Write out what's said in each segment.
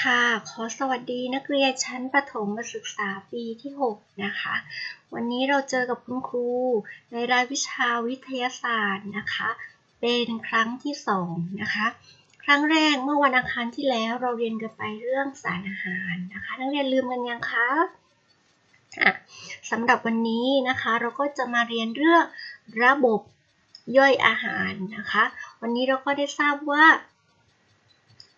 ค่ะ ขอสวัสดีนักเรียนชั้นประถมศึกษาปีที่ 6 นะคะ วันนี้เราเจอกับคุณครูในรายวิชาวิทยาศาสตร์นะคะ เป็นครั้งที่ 2 นะคะ ครั้งแรกเมื่อวันอังคารที่แล้วเราเรียนกันไปเรื่องสารอาหารนะคะ นักเรียนลืมกันยังคะะสำหรับวันนี้นะคะเราก็จะมาเรียนเรื่องระบบย่อยอาหารนะคะ วันนี้เราก็ได้ทราบว่า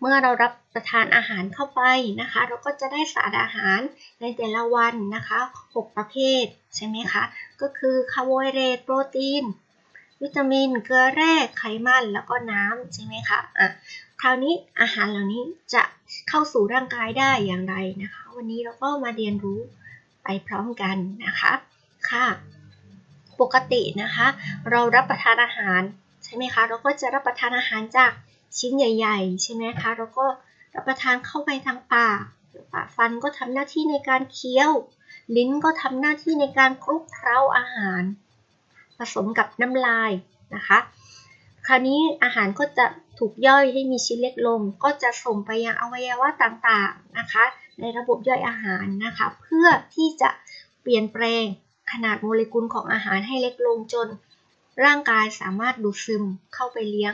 เมื่อเรารับประทานอาหารเข้าไปนะคะ เราก็จะได้สารอาหารในแต่ละวันนะคะ 6 ประเภทใช่ไหมคะ ก็คือคาร์โบไฮเดรตโปรตีน วิตามิน เกลือแร่ไขมันแล้วก็น้ำใช่ไหมคะอะคราวนี้อาหารเหล่านี้จะเข้าสู่ร่างกายได้อย่างไรนะคะ วันนี้เราก็มาเรียนรู้ไปพร้อมกันนะคะค่ะ ปกตินะคะ เรารับประทานอาหารใช่ไหมคะ เราก็จะรับประทานอาหารจาก ชิ้นใหญ่ ๆ ใช่ไหมคะ แล้วก็รับประทานเข้าไปทางปาก ปากฟันก็ทำหน้าที่ในการเคี้ยว ลิ้นก็ทำหน้าที่ในการคลุกเคล้าอาหาร ผสมกับน้ำลายนะคะ คราวนี้อาหารก็จะถูกย่อยให้มีชิ้นเล็กลง ก็จะส่งไปยังอวัยวะต่างๆนะคะ ในระบบย่อยอาหารนะคะ เพื่อที่จะเปลี่ยนแปลงขนาดโมเลกุลของอาหารให้เล็กลงจน ร่างกายสามารถดูดซึมเข้าไปเลี้ยง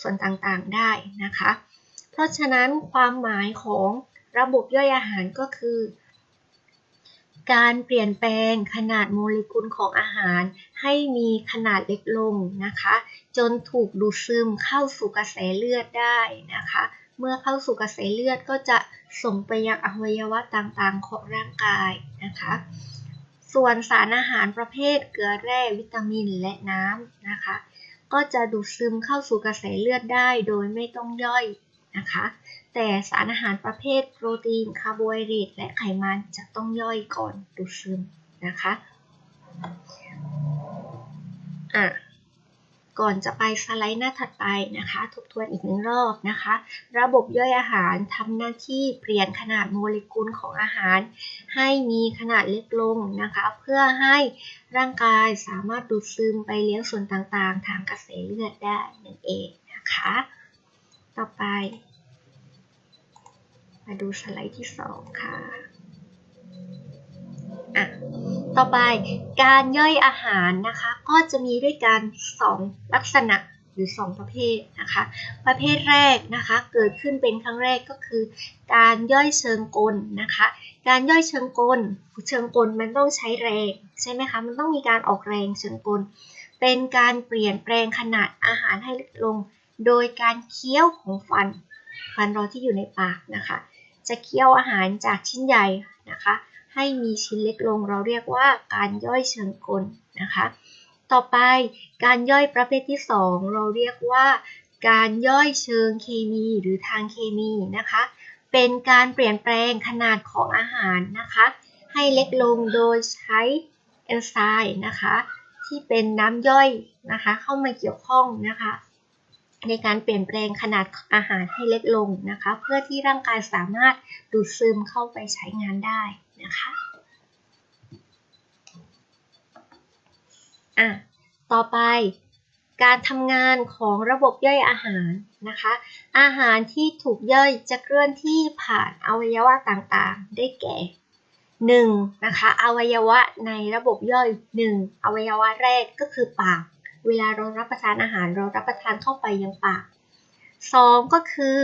ส่วนต่างๆได้นะคะ เพราะฉะนั้นความหมายของระบบย่อยอาหารก็คือ การเปลี่ยนแปลงขนาดโมเลกุลของอาหาร ให้มีขนาดเล็กลงนะคะ จนถูกดูดซึมเข้าสู่กระแสเลือดได้นะคะ เมื่อเข้าสู่กระแสเลือดก็จะส่งไปยังอวัยวะต่างๆของร่างกายนะคะ ส่วนสารอาหารประเภทเกลือแร่วิตามินและน้ำนะคะ ก็จะดูดซึมเข้าสู่กระแสเลือดได้โดยไม่ต้องย่อยนะคะ แต่สารอาหารประเภทโปรตีนคาร์โบไฮเดรตและไขมันจะต้องย่อยก่อนดูดซึมนะคะอะ ก่อนจะไปสไลด์หน้าถัดไปนะคะ ทบทวนอีกหนึ่งรอบนะคะ ระบบย่อยอาหารทำหน้าที่เปลี่ยนขนาดโมเลกุลของอาหาร ให้มีขนาดเล็กลงนะคะ เพื่อให้ร่างกายสามารถดูดซึมไปเลี้ยงส่วนต่างๆ ทางกระแสเลือดได้นั่นเองนะคะ ต่อไป มาดูสไลด์ที่ 2 ค่ะ อะต่อไปการย่อยอาหารนะคะก็จะมีด้วยกัน2ลักษณะหรือ 2 ประเภทนะคะ ประเภทแรกนะคะเกิดขึ้นเป็นครั้งแรกก็คือ การย่อยเชิงกลนะคะ การย่อยเชิงกล เชิงกลมันต้องใช้แรงใช่ไหมคะมันต้องมีการออกแรงเชิงกล เป็นการเปลี่ยนแปลงขนาดอาหารให้เล็กลง โดยการเคี้ยวของฟันฟันเราที่อยู่ในปากนะคะ จะเคี้ยวอาหารจากชิ้นใหญ่นะคะ ให้มีชิ้นเล็กลงเราเรียกว่าการย่อยเชิงกลนะคะ ต่อไปการย่อยประเภทที่ 2 เราเรียกว่า การย่อยเชิงเคมีหรือทางเคมีนะคะ เป็นการเปลี่ยนแปลงขนาดของอาหารนะคะ ให้เล็กลงโดยใช้เอนไซม์นะคะที่เป็นน้ำย่อยนะคะเข้ามาเกี่ยวข้องนะคะในการเปลี่ยนแปลงขนาดอาหารให้เล็กลงนะคะ เพื่อที่ร่างกายสามารถดูดซึมเข้าไปใช้งานได้ นะคะ อะ ต่อไปการทำงานของระบบย่อยอาหารนะคะ อาหารที่ถูกย่อยจะเคลื่อนที่ผ่านอวัยวะต่างๆ ได้แก่ 1. นะคะ อวัยวะในระบบย่อย 1. อวัยวะแรกก็คือปาก เวลาเรารับประทานอาหารเรารับประทานเข้าไปยังปาก 2. ก็คือ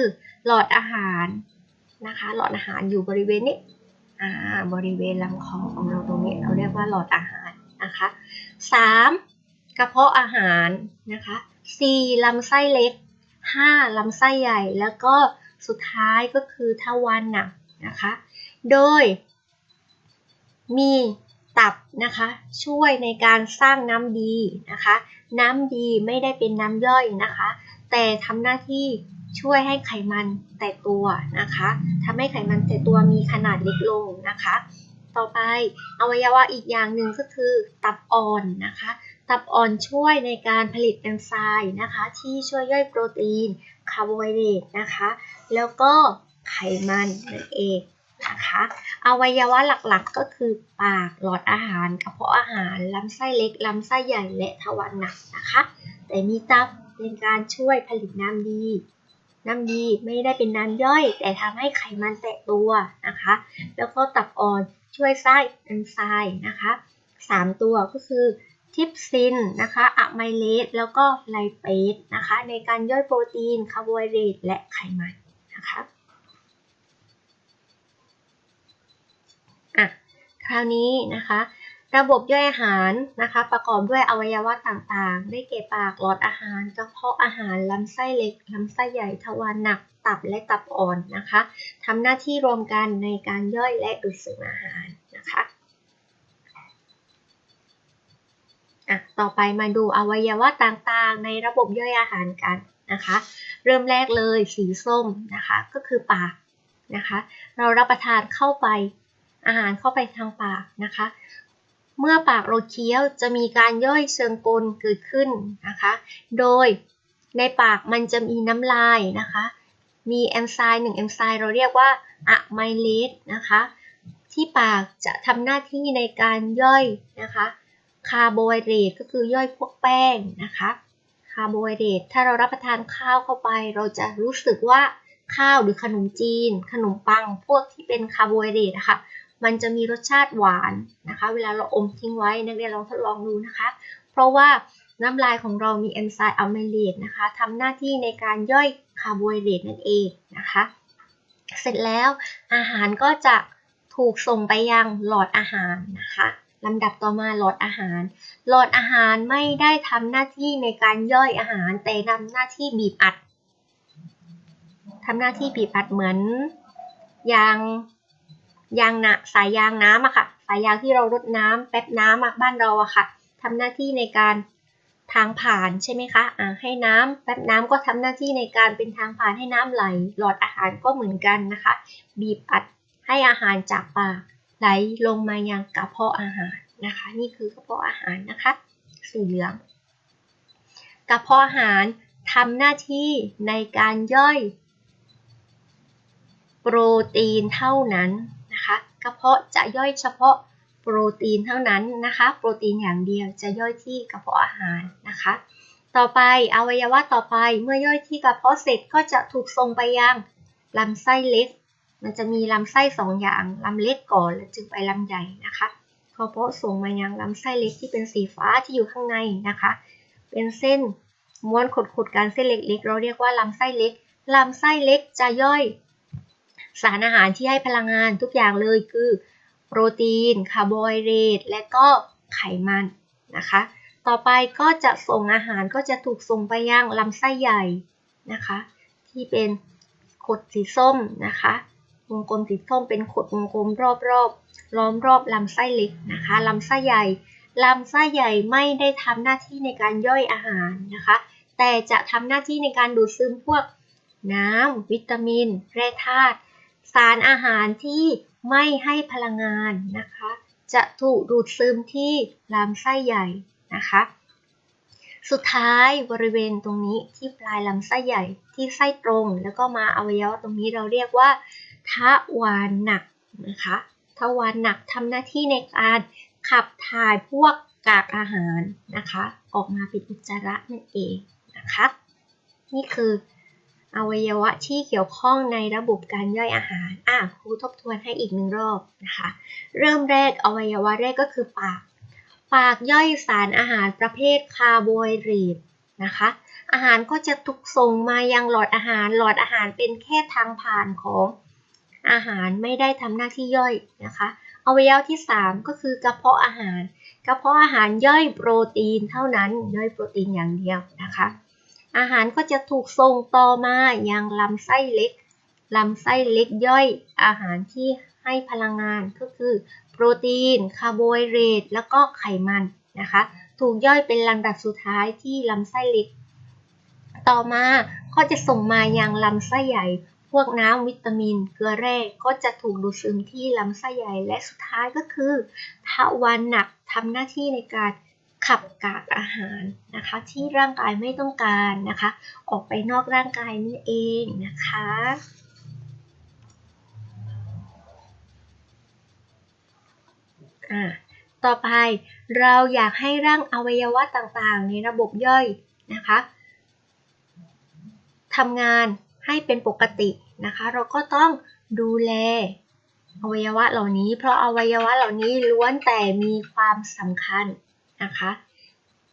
หลอดอาหารนะคะ หลอดอาหารอยู่บริเวณนี้ บริเวณลำคอของเราตรงนี้เราเรียกว่าหลอดอาหารนะคะ 3. กระเพาะอาหารนะคะ 4. ลำไส้เล็ก 5. ลำไส้ใหญ่แล้วก็สุดท้ายก็คือทวารหนักนะคะ โดย มีตับนะคะช่วยในการสร้างน้ำดีนะคะ น้ำดีไม่ได้เป็นน้ำย่อยนะคะ แต่ทำหน้าที่ช่วยให้ไขมันแต่ตัวนะคะทำให้ไขมันแต่ตัวมีขนาดเล็กลงนะคะ ต่อไปอวัยวะอีกอย่างหนึ่งก็คือตับอ่อนนะคะ ตับอ่อนช่วยในการผลิตเอนไซม์นะคะ ที่ช่วยย่อยโปรตีนคาร์โบไฮเดรตนะคะ แล้วก็ไขมันนั่นเองนะคะอวัยวะหลักๆก็คือปากหลอดอาหารกระเพาะอาหารลำไส้เล็กลำไส้ใหญ่และทวารหนักนะคะ แต่มีตับในการช่วยผลิตน้ำดี น้ำดีไม่ได้เป็นน้ำย่อย แต่ทำให้ไขมันแตกตัวนะคะ แล้วก็ตับอ่อนช่วยสร้างเอนไซม์นะคะสามตัวก็คือทิปซินนะคะอะไมเลสแล้วก็ไลเปสนะคะ ในการย่อยโปรตีนคาร์โบไฮเดรตและไขมันนะคะอะคราวนี้นะคะ ระบบย่อยอาหารนะคะ ประกอบด้วยอวัยวะต่างๆ ได้แก่ปาก หลอดอาหาร กระเพาะอาหาร ลำไส้เล็ก ลำไส้ใหญ่ ทวารหนัก ตับและตับอ่อนนะคะทำหน้าที่รวมกันในการย่อยและดูดซึมอาหารนะคะอะต่อไปมาดูอวัยวะต่างๆ ในระบบย่อยอาหารกันนะคะ เริ่มแรกเลยสีส้มนะคะก็คือปากนะคะ เรารับประทานเข้าไปอาหารเข้าไปทางปากนะคะ เมื่อปากเราเคี้ยวจะมีการย่อยเชิงกลเกิดขึ้นนะคะ โดยในปากมันจะมีน้ำลายนะคะ มีเอนไซม์หนึ่งเอนไซม์เราเรียกว่าอะไมเลสนะคะ ที่ปากจะทำหน้าที่ในการย่อยนะคะ คาร์โบไฮเดรตก็คือย่อยพวกแป้งนะคะ คาร์โบไฮเดรตถ้าเรารับประทานข้าวเข้าไป เราจะรู้สึกว่าข้าวหรือขนมจีน ขนมปังพวกที่เป็นคาร์โบไฮเดรตนะคะ มันจะมีรสชาติหวานนะคะ เวลาเราอมทิ้งไว้นักเรียนลองทดลองดูนะคะ เพราะว่าน้ำลายของเรามีเอนไซม์อะไมเลสนะคะทำหน้าที่ในการย่อยคาร์โบไฮเดรตนั่นเองนะคะ เสร็จแล้วอาหารก็จะถูกส่งไปยังหลอดอาหารนะคะลำดับต่อมาหลอดอาหาร หลอดอาหารไม่ได้ทำหน้าที่ในการย่อยอาหาร แต่ทำหน้าที่บีบอัดทำหน้าที่บีบอัดเหมือนยาง ยางนะสายยางน้ำอะค่ะ สายยางที่เรารดน้ำแป๊บน้ำบ้านเราอะค่ะทำหน้าที่ในการทางผ่านใช่ไหมคะอ่าให้น้ำแป๊บน้ำก็ทำหน้าที่ในการเป็นทางผ่านให้น้ำไหล หลอดอาหารก็เหมือนกันนะคะ บีบอัดให้อาหารจากปากไหลลงมายังกระเพาะอาหารนะคะ นี่คือกระเพาะอาหารนะคะสีเหลืองกระเพาะอาหารทำหน้าที่ในการย่อย โปรตีนเท่านั้น ระเพาะจะย่อยเฉพาะโปรตีนเท่านั้นนะคะ โปรตีนอย่างเดียวจะย่อยที่กระเพาะอาหารนะคะ ต่อไปอวัยวะต่อไปเมื่อย่อยที่กระเพาะเสร็จก็จะถูกส่งไปยังลำไส้เล็ก มันจะมีลำไส้สองอย่างลำเล็กก่อนแล้วจึงไปลำใหญ่นะคะกระเพาะส่งมายังลำไส้เล็กที่เป็นสีฟ้าที่อยู่ข้างในนะคะ เป็นเส้นม้วนขดๆกันเส้นเล็กๆ เราเรียกว่าลำไส้เล็กลำไส้เล็กจะย่อย สารอาหารที่ให้พลังงานทุกอย่างเลยคือ โปรตีน คาร์โบไฮเดรต และก็ไขมันนะคะ ต่อไปก็จะส่งอาหารก็จะถูกส่งไปยังลำไส้ใหญ่นะคะ ที่เป็นขดสีส้มนะคะ วงกลมสีส้มเป็นขดวงกลมรอบๆล้อมรอบลำไส้เล็กนะคะลำไส้ใหญ่ลำไส้ใหญ่ไม่ได้ทำหน้าที่ในการย่อยอาหารนะคะ แต่จะทำหน้าที่ในการดูดซึมพวกน้ำวิตามิน แร่ธาตุ สารอาหารที่ไม่ให้พลังงานนะคะ จะถูกดูดซึมที่ลำไส้ใหญ่นะคะ สุดท้ายบริเวณตรงนี้ที่ปลายลำไส้ใหญ่ที่ไส้ตรง แล้วก็มาอวัยวะตรงนี้เราเรียกว่าทวารหนักนะคะทวารหนักทำหน้าที่ในการขับถ่ายพวกกากอาหารนะคะ ออกมาเป็นอุจจาระนั่นเองนะคะ นี่คือ อวัยวะที่เกี่ยวข้องในระบบการย่อยอาหาร อะครูทบทวนให้อีกหนึ่งรอบนะคะ เริ่มแรกอวัยวะแรกก็คือปาก ปากย่อยสารอาหารประเภทคาร์โบไฮเดรตนะคะ อาหารก็จะถูกส่งมายังหลอดอาหาร หลอดอาหารเป็นแค่ทางผ่านของอาหารไม่ได้ทำหน้าที่ย่อยนะคะ อวัยวะที่ 3 ก็คือกระเพาะอาหาร กระเพาะอาหารย่อยโปรตีนเท่านั้น ย่อยโปรตีนอย่างเดียวนะคะ อาหารก็จะถูกส่งต่อมายังลำไส้เล็กลำไส้เล็กย่อยอาหารที่ให้พลังงานก็คือ โปรตีน คาร์โบไฮเดรตแล้วก็ไขมันนะคะ ถูกย่อยเป็นลำดับสุดท้ายที่ลำไส้เล็ก ต่อมาก็จะส่งมายังลำไส้ใหญ่ พวกน้ำวิตามิน เกลือแร่ก็จะถูกดูดซึมที่ลำไส้ใหญ่และสุดท้ายก็คือทวารหนักทำหน้าที่ในการ ขับกากอาหารนะคะ ที่ร่างกายไม่ต้องการนะคะ ออกไปนอกร่างกายนี่เองนะคะอ่าต่อไปเราอยากให้ร่างอวัยวะต่างๆ ในระบบย่อยนะคะทำงานให้เป็นปกตินะคะ เราก็ต้องดูแลอวัยวะเหล่านี้ เพราะอวัยวะเหล่านี้ล้วนแต่มีความสำคัญ นะคะ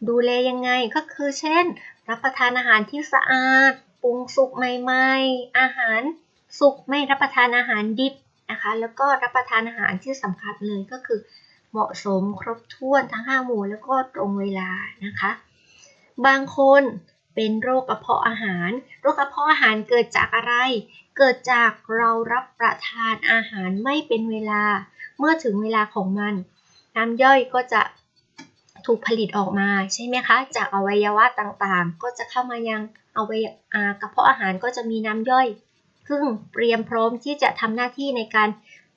ดูแลยังไงก็คือเช่น รับประทานอาหารที่สะอาดปรุงสุกใหม่ๆ อาหารสุกไม่รับประทานอาหารดิบนะคะ แล้วก็รับประทานอาหารที่สำคัญเลยก็คือ เหมาะสมครบถ้วนทั้ง5หมู่แล้วก็ตรงเวลานะคะ บางคนเป็นโรคกระเพาะอาหาร โรคกระเพาะอาหารเกิดจากอะไร เกิดจากเรารับประทานอาหารไม่เป็นเวลา เมื่อถึงเวลาของมันน้ำย่อยก็จะ ถูกผลิตออกมาใช่ไหมคะ จากอวัยวะต่างๆ ก็จะเข้ามายังอวัยวะกระเพาะอาหารก็จะมีน้ำย่อยซึ่งเตรียมพร้อมที่จะทำหน้าที่ในการ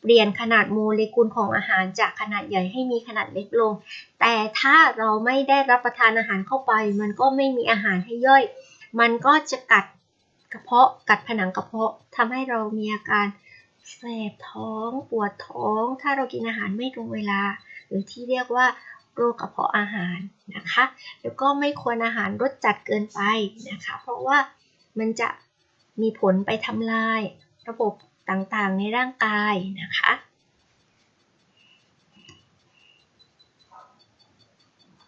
เปลี่ยนขนาดโมเลกุลของอาหารจากขนาดใหญ่ให้มีขนาดเล็กลง แต่ถ้าเราไม่ได้รับประทานอาหารเข้าไป มันก็ไม่มีอาหารให้ย่อย มันก็จะกัดกระเพาะกัดผนังกระเพาะทำให้เรามีอาการแสบท้อง ปวดท้อง ถ้าเรากินอาหารไม่ตรงเวลา หรือที่เรียกว่า โรคกระเพาะอาหารนะคะแล้วก็ไม่ควรอาหารรสจัดเกินไปนะคะ เพราะว่ามันจะมีผลไปทำลายระบบต่างๆในร่างกายนะคะ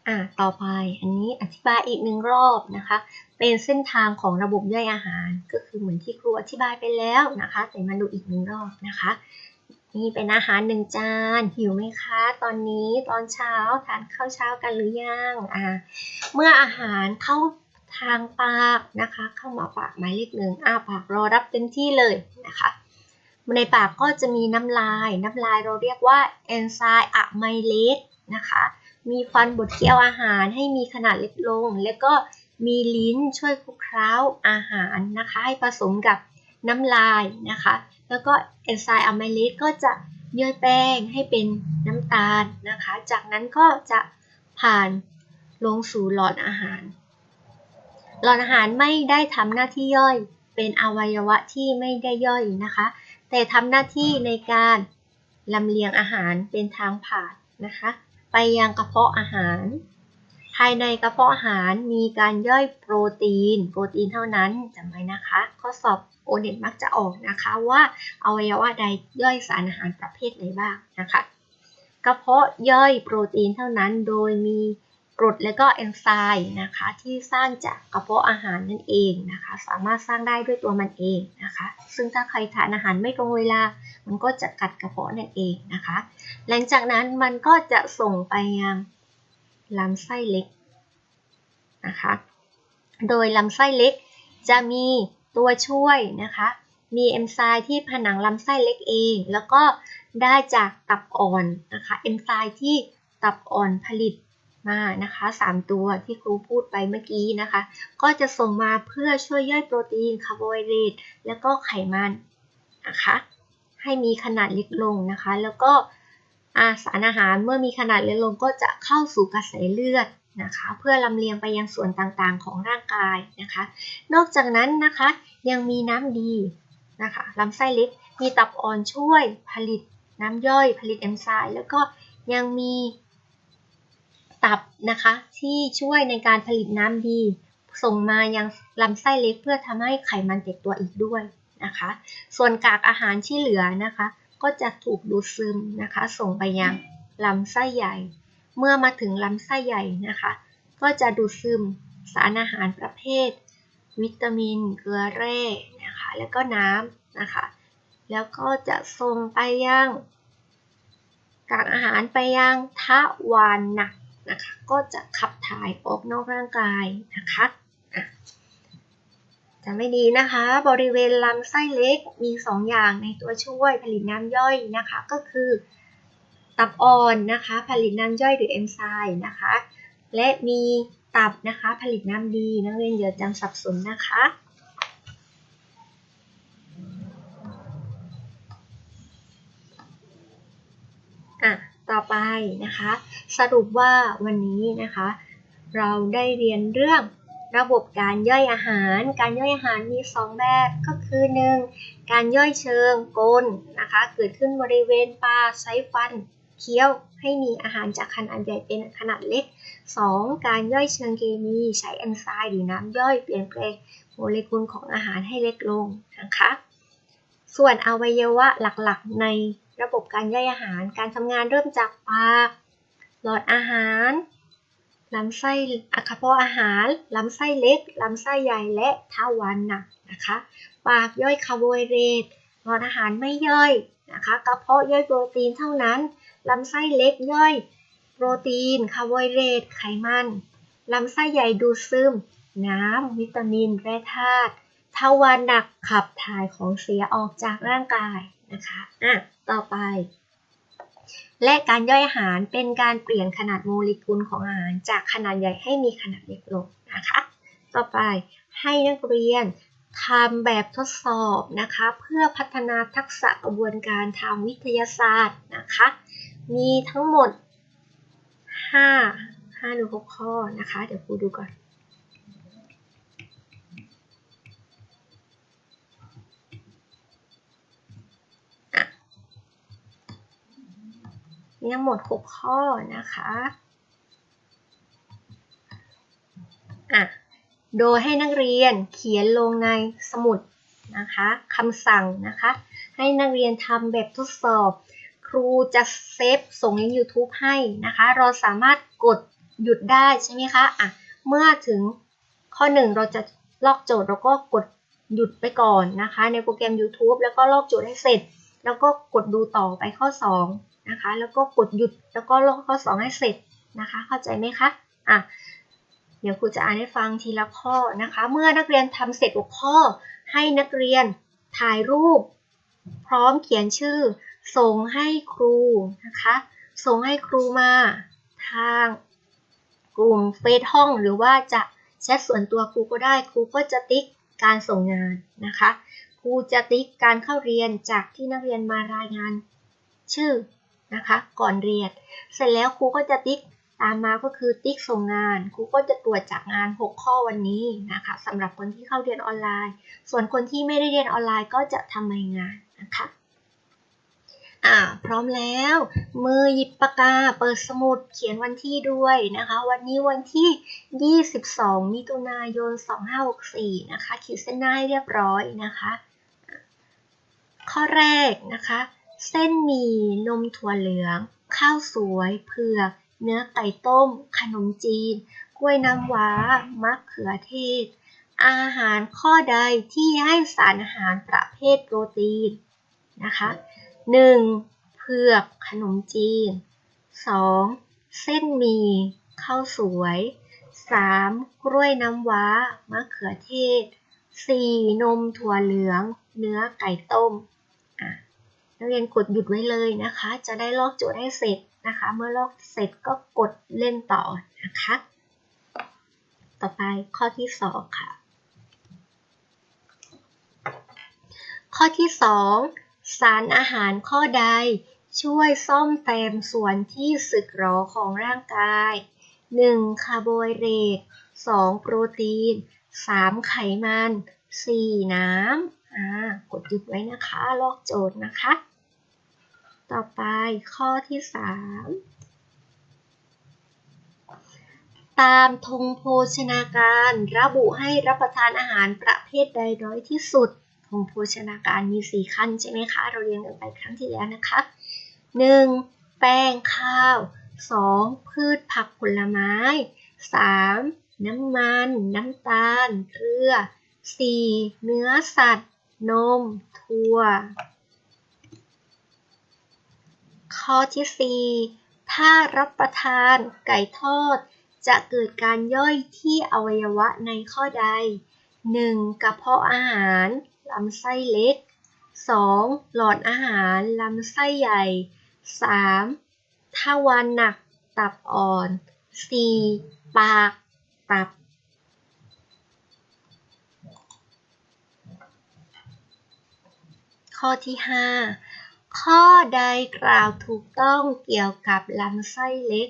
อ่าต่อไปอันนี้อธิบายอีกหนึ่งรอบนะคะ เป็นเส้นทางของระบบย่อยอาหาร ก็คือเหมือนที่ครูอธิบายไปแล้วนะคะ แต่มาดูอีกหนึ่งรอบนะคะ นี่เป็นอาหารหนึ่งจาน หิวไหมคะ ตอนนี้ตอนเช้าทานข้าวเช้ากันหรือยังอ่าเมื่ออาหารเข้าทางปากนะคะ เข้ามาปากหมายเลขหนึ่งอ้าปากรอรับเต็มที่เลยนะคะในปากก็จะมีน้ำลาย น้ำลายเราเรียกว่าเอนไซม์อะไมเลสนะคะ มีฟันบดเคี้ยวอาหารให้มีขนาดเล็กลง แล้วก็มีลิ้นช่วยคลุกเคล้าอาหารนะคะ ให้ผสมกับน้ำลายนะคะ แล้วก็เอนไซม์อะไมเลสก็จะย่อยแป้งให้เป็นน้ำตาลนะคะ จากนั้นก็จะผ่านลงสู่หลอดอาหาร หลอดอาหารไม่ได้ทำหน้าที่ย่อยเป็นอวัยวะที่ไม่ได้ย่อยนะคะ แต่ทำหน้าที่ในการลำเลียงอาหารเป็นทางผ่านนะคะ ไปยังกระเพาะอาหาร ภายในกระเพาะอาหารมีการย่อยโปรตีน โปรตีนเท่านั้นจำไว้นะคะ ข้อสอบ โอเน็ตมักจะออกนะคะว่าอวัยวะใดย่อยสารอาหารประเภทไหนบ้างนะคะกระเพาะย่อยโปรตีนเท่านั้นโดยมีกรดและก็เอนไซม์นะคะที่สร้างจากกระเพาะอาหารนั่นเองนะคะสามารถสร้างได้ด้วยตัวมันเองนะคะ ซึ่งถ้าใครทานอาหารไม่ตรงเวลา มันก็จะกัดกระเพาะนั่นเองนะคะ หลังจากนั้นมันก็จะส่งไปยังลำไส้เล็กนะคะ โดยลำไส้เล็กจะมี ตัวช่วยนะคะ มีเอนไซม์ที่ผนังลำไส้เล็กเอง แล้วก็ได้จากตับอ่อนนะคะเอนไซม์ที่ตับอ่อนผลิตมานะคะ 3 ตัวที่ครูพูดไปเมื่อกี้นะคะ ก็จะส่งมาเพื่อช่วยย่อยโปรตีนคาร์โบไฮเดรตแล้วก็ไขมันนะคะให้มีขนาดเล็กลงนะคะ แล้วก็อาสารอาหารเมื่อมีขนาดเล็กลงก็จะเข้าสู่กระแสเลือด นะคะเพื่อลำเลียงไปยังส่วนต่างๆของร่างกายนะคะ นอกจากนั้นนะคะยังมีน้ำดีนะคะลำไส้เล็กมีตับอ่อนช่วยผลิตน้ำย่อยผลิตเอนไซม์แล้วก็ยังมีตับนะคะที่ช่วยในการผลิตน้ำดี ส่งมายังลำไส้เล็กเพื่อทำให้ไขมันเต็กตัวอีกด้วยนะคะ ส่วนกากอาหารที่เหลือนะคะ ก็จะถูกดูดซึมนะคะ ส่งไปยังลำไส้ใหญ่ เมื่อมาถึงลำไส้ใหญ่นะคะ ก็จะดูดซึมสารอาหารประเภท วิตามิน เกลือแร่นะคะ แล้วก็น้ำนะคะ แล้วก็จะส่งไปยังกากอาหารไปยังทวารหนักนะคะ ก็จะขับถ่ายออกนอกร่างกายนะคะจะไม่ดีนะคะ บริเวณลำไส้เล็กมี 2 อย่างในตัวช่วยผลิตน้ำย่อยนะคะ ก็คือ ตับอ่อนนะคะผลิตน้ำย่อยหรือเอนไซม์นะคะ และมีตับนะคะผลิตน้ำดีนักเรียนอย่าจำสับสนนะคะอะต่อไปนะคะ สรุปว่าวันนี้นะคะ เราได้เรียนเรื่องระบบการย่อยอาหาร การย่อยอาหารมี 2 แบบก็คือ 1. การย่อยเชิงกลนะคะ เกิดขึ้นบริเวณปากใช้ฟัน เคี้ยวให้มีอาหารจากขนาดใหญ่เป็นขนาดเล็ก 2. การย่อยเชิงเคมีใช้เอนไซม์หรือน้ำย่อยเปลี่ยนแปลงโมเลกุลของอาหารให้เล็กลงนะคะ ส่วนอวัยวะหลักๆ ในระบบการย่อยอาหาร การทำงานเริ่มจากปาก หลอดอาหารลำไส้กระเพาะอาหาร ลำไส้เล็ก ลำไส้ใหญ่และทวารหนักนะคะ ปากย่อยคาร์โบไฮเดรตหลอดอาหารไม่ย่อยนะคะ กระเพาะย่อยโปรตีนเท่านั้น ลำไส้เล็กย่อย โปรตีน คาร์โบไฮเดรต ไขมัน ลำไส้ใหญ่ดูดซึม น้ำ วิตามิน แร่ธาตุทวารหนักขับถ่ายของเสียออกจากร่างกายนะคะ อะ ต่อไป และการย่อยอาหารเป็นการเปลี่ยนขนาดโมเลกุลของอาหารจากขนาดใหญ่ให้มีขนาดเล็กลงนะคะ ต่อไปให้นักเรียนทำแบบทดสอบนะคะ เพื่อพัฒนาทักษะกระบวนการทางวิทยาศาสตร์นะคะ มีทั้งหมด 5 5หรือ6ข้อนะคะ เดี๋ยวครูดูก่อนมีทั้งหมด 6 ข้อนะคะอะโดยให้นักเรียนเขียนลงในสมุดนะคะคำสั่งนะคะ ให้นักเรียนทำแบบทดสอบ ครูจะเซฟส่งลิงก์ YouTube ให้นะคะ เราสามารถกดหยุดได้ใช่ไหมคะอะเมื่อถึงข้อ 1 เราจะลอกโจทย์เราก็กดหยุดไปก่อนนะคะ ในโปรแกรม YouTube แล้วก็ลอกโจทย์ให้เสร็จ แล้วก็กดดูต่อไปข้อ 2 นะคะ แล้วก็กดหยุดแล้วก็ลอกข้อ 2 ให้เสร็จนะคะ เข้าใจไหมคะอะเดี๋ยวครูจะอ่านให้ฟังทีละข้อนะคะ เมื่อนักเรียนทำเสร็จหัวข้อ ให้นักเรียนถ่ายรูป พร้อมเขียนชื่อ ส่งให้ครูนะคะ ส่งให้ครูมาทางกลุ่มเฟซห้องหรือว่าจะแชทส่วนตัวครูก็ได้ ครูก็จะติ๊กการส่งงานนะคะ ครูจะติ๊กการเข้าเรียนจากที่นักเรียนมารายงานชื่อนะคะ ก่อนเรียน เสร็จแล้วครูก็จะติ๊กตามมาก็คือติ๊กส่งงาน ครูก็จะตรวจจากงาน 6 ข้อวันนี้นะคะสำหรับคนที่เข้าเรียนออนไลน์ ส่วนคนที่ไม่ได้เรียนออนไลน์ก็จะทำใบงานนะคะ อ่าพร้อมแล้ว มือหยิบปากกาเปิดสมุดเขียนวันที่ด้วยนะคะ วันนี้วันที่ 22 มิถุนายน 2564 นะคะ ขีดเส้นหน้าให้เรียบร้อยนะคะ ข้อแรกนะคะ เส้นหมี่นมถั่วเหลือง ข้าวสวยเผือก เนื้อไก่ต้ม ขนมจีน กล้วยน้ำว้ามะเขือเทศ อาหารข้อใดที่ให้สารอาหารประเภทโปรตีนนะคะ 1. เผือกขนมจีน 2. เส้นหมี่ข้าวสวย 3. กล้วยน้ำว้ามะเขือเทศ 4. นมถั่วเหลือง เนื้อไก่ต้มนักเรียนกดหยุดไว้เลยนะคะ จะได้ลอกโจทย์ให้เสร็จนะคะ เมื่อลอกเสร็จก็กดเล่นต่อนะคะ ต่อไปข้อที่2ค่ะ ข้อที่2 สารอาหารข้อใด ช่วยซ่อมแซมส่วนที่สึกหรอของร่างกาย 1. คาร์โบไฮเดรต 2. โปรตีน 3. ไขมัน 4. น้ำอ่ากดหยุดไว้นะคะ ลอกโจทย์นะคะ ต่อไปข้อที่ 3 ตามธงโภชนาการระบุให้รับประทานอาหารประเภทใดน้อยที่สุด ธงโภชนาการมี 4 ขั้นใช่ไหมคะ เราเรียนกันไปครั้งที่แล้วนะคะ 1. แป้งข้าว 2. พืชผักผลไม้ 3. น้ำมัน น้ำตาล เกลือ 4. เนื้อสัตว์ นม ถั่ว ข้อที่ 4 ถ้ารับประทานไก่ทอด จะเกิดการย่อยที่อวัยวะในข้อใด 1. กระเพาะอาหาร ลำไส้เล็ก 2. หลอดอาหาร ลำไส้ใหญ่ 3. ทวารหนัก ตับอ่อน 4. ปาก ตับ ข้อที่ 5 ข้อใดกล่าวถูกต้องเกี่ยวกับลำไส้เล็ก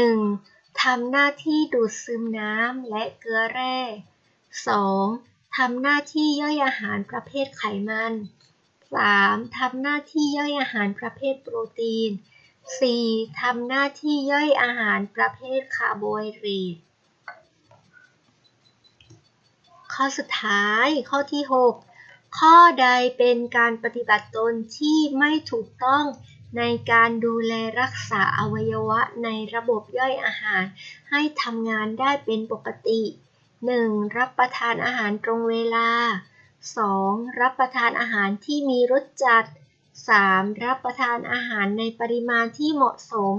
1. ทำหน้าที่ดูดซึมน้ำและเกลือแร่ 2. ทำหน้าที่ย่อยอาหารประเภทไขมัน 3. ทำหน้าที่ย่อยอาหารประเภทโปรตีน 4. ทำหน้าที่ย่อยอาหารประเภทคาร์โบไฮเดรต ข้อสุดท้ายข้อที่ 6 ข้อใดเป็นการปฏิบัติตนที่ไม่ถูกต้องในการดูแลรักษาอวัยวะในระบบย่อยอาหารให้ทำงานได้เป็นปกติ 1. รับประทานอาหารตรงเวลา 2. รับประทานอาหารที่มีรสจัด 3. รับประทานอาหารในปริมาณที่เหมาะสม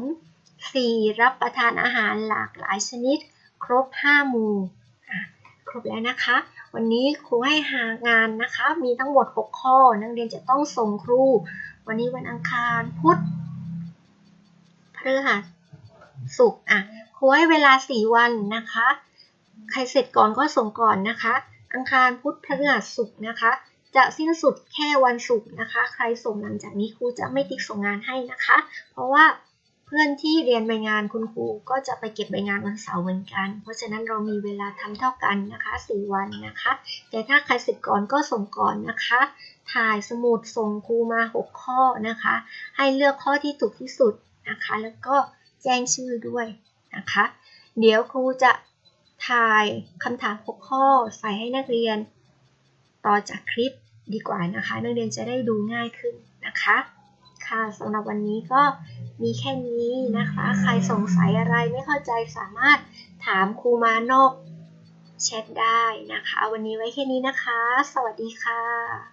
4. รับประทานอาหารหลากหลายชนิด ครบ 5 หมู่ครบแล้วนะคะ วันนี้ครูให้หางานนะคะ มีทั้งหมด 6 ข้อ นักเรียนจะต้องส่งครู วันนี้วันอังคารพุธพฤหัสศุกร์อะครูให้เวลา 4 วันนะคะ ใครเสร็จก่อนก็ส่งก่อนนะคะ อังคารพุธพฤหัสศุกร์นะคะ จะสิ้นสุดแค่วันศุกร์นะคะ ใครส่งหลังจากนี้ครูจะไม่ติ๊กส่งงานให้นะคะ เพราะว่าเพื่อนที่เรียนใบงานคุณครูก็จะไปเก็บใบงานวันเสาร์เหมือนกัน เพราะฉะนั้นเรามีเวลาทำเท่ากันนะคะ 4 วันนะคะ แต่ถ้าใครเสร็จก่อนก็ส่งก่อนนะคะ ถ่ายสมุดส่งครูมา 6 ข้อนะคะ ให้เลือกข้อที่ถูกที่สุดนะคะ แล้วก็แจ้งชื่อด้วยนะคะ เดี๋ยวครูจะ ถ่ายคำถาม6ข้อใส่ให้นักเรียน ต่อจากคลิปดีกว่านะคะ นักเรียนจะได้ดูง่ายขึ้นนะคะ ค่ะสำหรับวันนี้ก็มีแค่นี้นะคะ ใครสงสัยอะไรไม่เข้าใจสามารถถามครูมานอกแชทได้นะคะ วันนี้ไว้แค่นี้นะคะ สวัสดีค่ะ